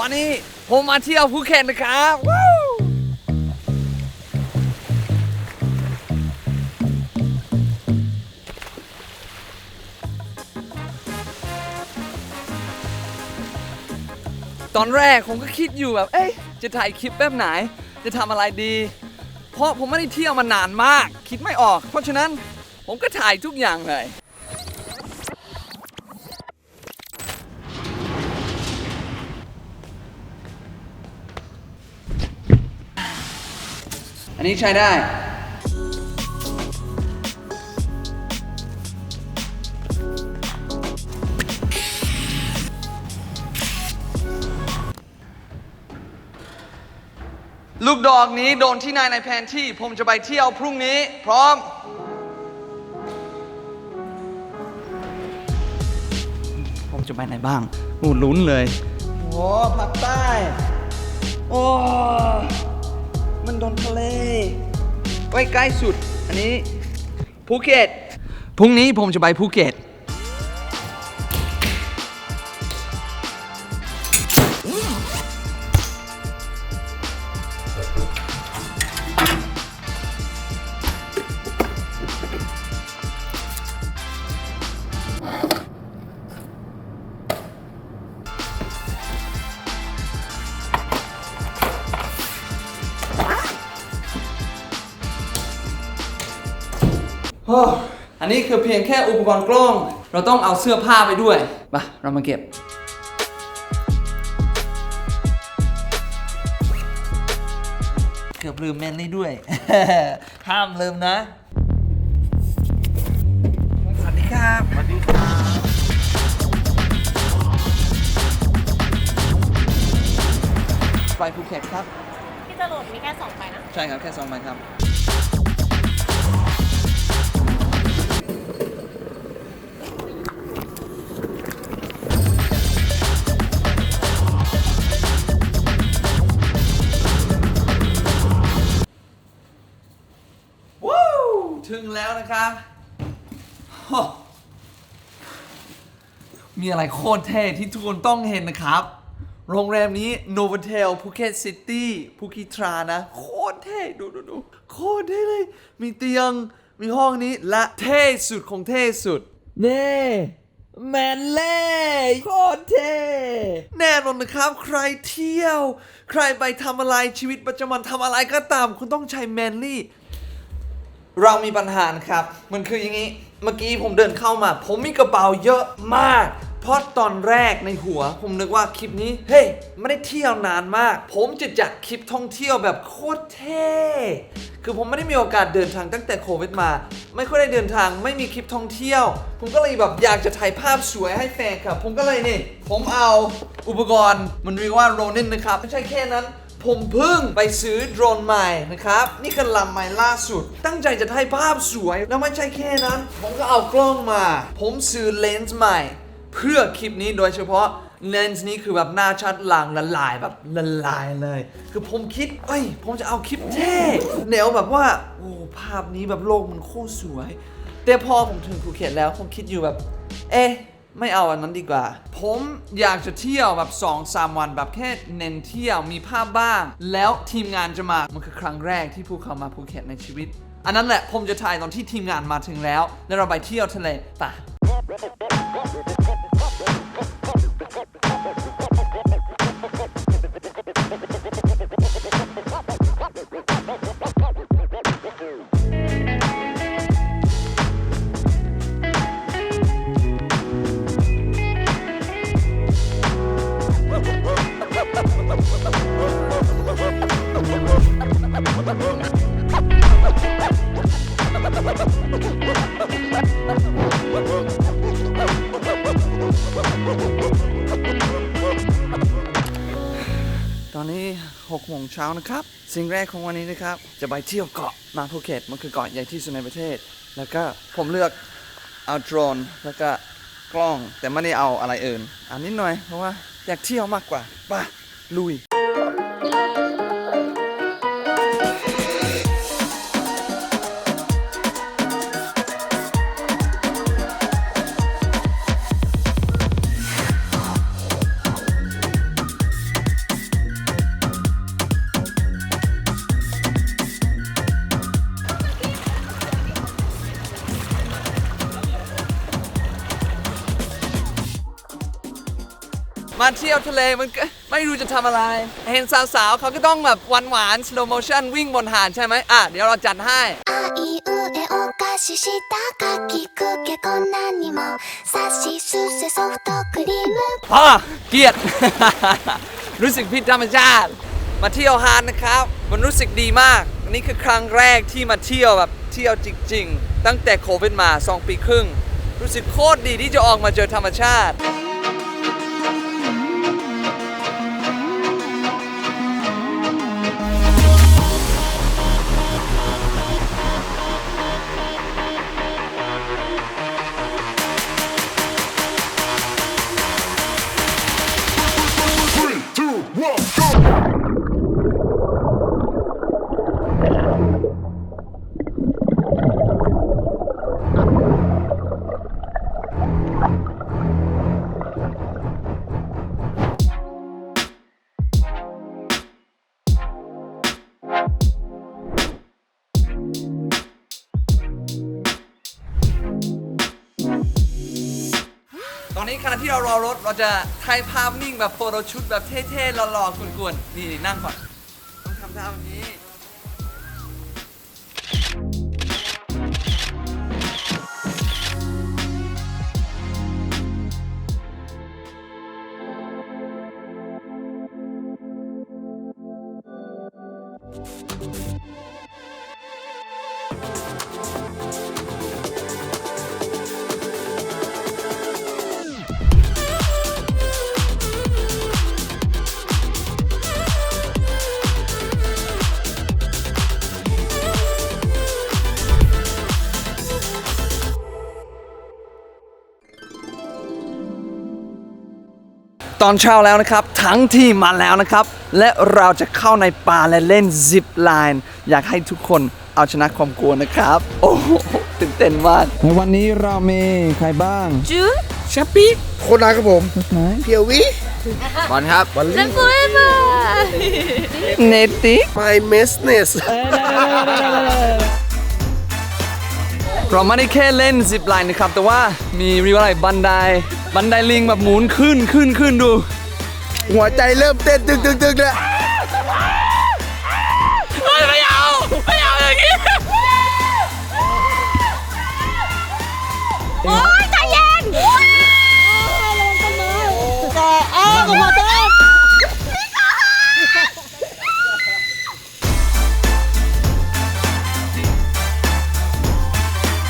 วันนี้ผมมาเที่ยวภูเก็ตนะครับตอนแรกผมก็คิดอยู่แบบ เอ๊ะ จะถ่ายคลิปแบบไหน จะทำอะไรดี เพราะผมไม่ได้เที่ยวมานานมาก คิดไม่ออก เพราะฉะนั้นผมก็ถ่ายทุกอย่างเลย นนี้ใช้ได้ ลูกดอกนี้โดนที่นายในแผนที่ ผมจะไปเที่ยวพรุ่งนี้ พร้อม ผมจะไปไหนบ้างอูลุ้นเลย โอ้ภาคใต้ โอ้มั นทะเลไว้ใกล้สุด อันนี้ภูเก็ตพรุ่งนี้ผมจะไปภูเก็ต อ้อันนี้คือเพียงแค่อุปกรณ์กล้อง เราต้องเอาเสื้อผ้าไปด้วยมาเรามาเก็บเกือบลืมแมนนี่ด้วย ห้ามลืมนะ สวัสดีครับ สวัสดีครับ ไปภูเก็ตครับ ที่จะโหลดมีแค่สองใบนะ ใช่ครับ แค่สองใบครับ ถึงแล้วนะครับโอ้มีอะไรโคตรเท่ที่ทุกคนต้องเห็นนะครับ โรงแรมนี้ Novotel Phuket City ภูกิตรานะ โคตรเท่ ดูดูดูโคตรเท่เลย มีเตียง มีห้องนี้ และเท่สุดของเท่สุด เน่แมนเล่โคตรเท่แน่นอนนะครับ ใครเที่ยว ใครไปทำอะไรชีวิตประจำวันทำอะไรก็ตาม คุณต้องใช้แมนลี่ เรามีปัญหาครับ มันคืออย่างนี้ เมื่อกี้ผมเดินเข้ามา ผมมีกระเป๋าเยอะมาก เพราะตอนแรกในหัว ผมนึกว่าคลิปนี้ เฮ้ย ไม่ได้เที่ยวนานมาก ผมจะจัดคลิปท่องเที่ยวแบบโคตรเท่ คือผมไม่ได้มีโอกาสเดินทางตั้งแต่โควิดมา ไม่ค่อยได้เดินทาง ไม่มีคลิปท่องเที่ยว ผมก็เลยแบบอยากจะถ่ายภาพสวยให้แฟนครับ ผมก็เลยนี่ ผมเอาอุปกรณ์ มันเรียกว่าโรนินนะครับ ไม่ใช่แค่นั้น ผมเพิ่งไปซื้อโดรนใหม่นะครับ นี่คือลำใหม่ล่าสุด ตั้งใจจะถ่ายภาพสวย แล้วไม่ใช่แค่นั้น ผมก็เอากล้องมา ผมซื้อเลนส์ใหม่ เพื่อคลิปนี้โดยเฉพาะเลนส์นี้คือแบบหน้าชัดหลังละลายแบบละลายเลย คือผมคิดเอ้ย ผมจะเอาคลิปเท่แนวแบบว่า โอ้ภาพนี้แบบโลกมันโคตรสวย แต่พอผมถึงภูเก็ตแล้วผมคิดอยู่แบบ เอ๊ะ ไม่เอาอันนั้นดีกว่า ผมอยากจะเที่ยวแบบ2 3วันแบบแค่เน้นเที่ยวมีภาพบ้าง แล้วทีมงานจะมา มันคือครั้งแรกที่พวกเขามาภูเก็ตในชีวิต อันนั้นแหละผมจะถ่ายตอนที่ทีมงานมาถึงแล้ว แล้วเราไปเที่ยวทะเลไป ตอนนี้6โมงเช้านะครับ สิ่งแรกของวันนี้นะครับ จะไปเที่ยวเกาะมาภูเก็ตมันคือเกาะใหญ่ที่สุดในประเทศ แล้วก็ผมเลือกเอาโดรนแล้วก็กล้องแต่ไม่ได้เอาอะไรอื่นอันนิดหน่อยเพราะว่าอยากเที่ยวมากกว่าไป่ะลุย มาเที่ยวทะเลมันก็ไม่รู้จะทำอะไร เห็นสาวๆเขาก็ต้องแบบหวานหวาน slow motion วิ่งบนหาดใช่ไหมอ่ะ เดี๋ยวเราจัดให้ あいうえお菓子したかきくけこんなにもさしすせソフトクリーム พ่อเกลียด รู้สึกผิดธรรมชาติ มาเที่ยวฮานนะครับ มันรู้สึกดีมาก อันนี้คือครั้งแรกที่มาเที่ยวแบบเที่ยวจริง ๆ ตั้งแต่โควิดมา 2 ปีครึ่ง รู้สึกโคตรดีที่จะออกมาเจอธรรมชาติ ตอนนี้ขณะที่เรารอรถเราจะถ่ายภาพนิ่งแบบโฟโต้ชุดแบบเท่ๆหล่อๆกวนๆนี่นั่งก่อนต้องทำท่าแบบนี้ ตอนเช้าแล้วนะครับ ทั้งที่มาแล้วนะครับ และเราจะเข้าในป่าและเล่นซิปไลน์อยากให้ทุกคนเอาชนะความกลัวนะครับ โอ้โหตื่นเต้นมาก ในวันนี้เรามีใครบ้าง จูนชัปปี้คนรักครับผมเพียววิบอลครับวันและลี่โฟเอเวอร์เนติ My Mesness เราไม่ได้แค่เล่นซิปไลน์นะครับ แต่ว่ามีเรียกว่าอะไรบันได บันไดลิงแบบหมุนขึ้นขึ้นขึ้นดู หัวใจเริ่มเต้นตึกตึกตึกแล้วไม่เอาไม่เอาอย่างนี้โอ้ยใจเย็นแต่เอ้าขอโทษ